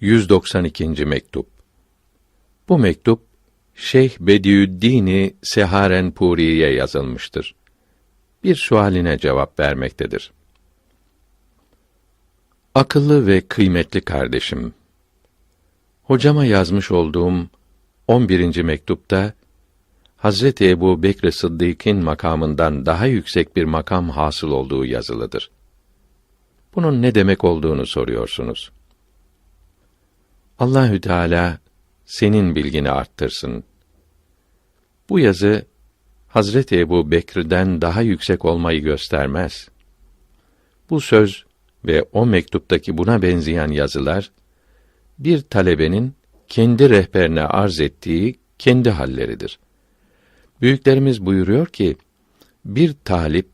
192. mektup. Bu mektup Şeyh Bediüddin Seharenpuri'ye yazılmıştır. Bir sualine cevap vermektedir. Akıllı ve kıymetli kardeşim. Hocama yazmış olduğum 11. mektupta Hazreti Ebu Bekr Sıddık'ın makamından daha yüksek bir makam hasıl olduğu yazılıdır. Bunun ne demek olduğunu soruyorsunuz. Allahü Teala senin bilgini arttırsın. Bu yazı Hazreti Ebu Bekir'den daha yüksek olmayı göstermez. Bu söz ve o mektuptaki buna benzeyen yazılar bir talebenin kendi rehberine arz ettiği kendi halleridir. Büyüklerimiz buyuruyor ki bir talip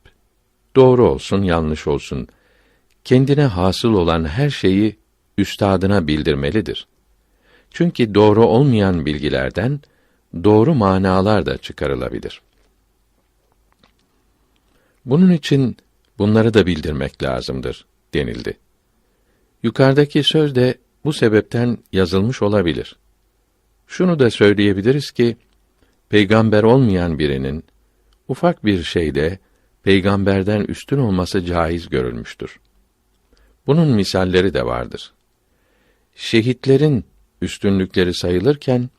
doğru olsun yanlış olsun kendine hasıl olan her şeyi üstadına bildirmelidir. Çünkü doğru olmayan bilgilerden doğru manalar da çıkarılabilir. Bunun için bunları da bildirmek lazımdır denildi. Yukarıdaki söz de bu sebepten yazılmış olabilir. Şunu da söyleyebiliriz ki peygamber olmayan birinin ufak bir şeyde peygamberden üstün olması caiz görülmüştür. Bunun misalleri de vardır. Şehitlerin üstünlükleri sayılırken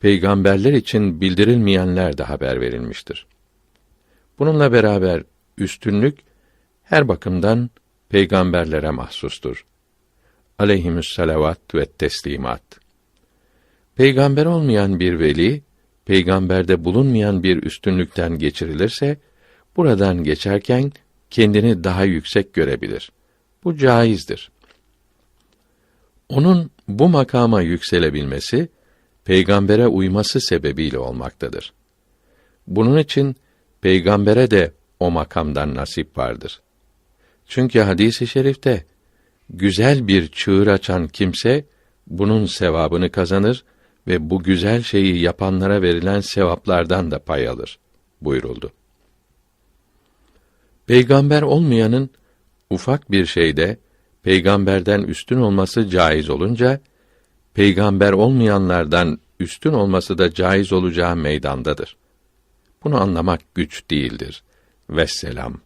peygamberler için bildirilmeyenler de haber verilmiştir. Bununla beraber üstünlük her bakımdan peygamberlere mahsustur. Aleyhimüs salavat ve teslimat. Peygamber olmayan bir veli, peygamberde bulunmayan bir üstünlükten geçirilirse, buradan geçerken kendini daha yüksek görebilir. Bu caizdir. Onun bu makama yükselebilmesi peygambere uyması sebebiyle olmaktadır. Bunun için peygambere de o makamdan nasip vardır. Çünkü hadisi i şerifte güzel bir çığır açan kimse bunun sevabını kazanır ve bu güzel şeyi yapanlara verilen sevaplardan da pay alır buyuruldu. Peygamber olmayanın ufak bir şeyde peygamberden üstün olması caiz olunca peygamber olmayanlardan üstün olması da caiz olacağı meydandadır. Bunu anlamak güç değildir. Vesselam.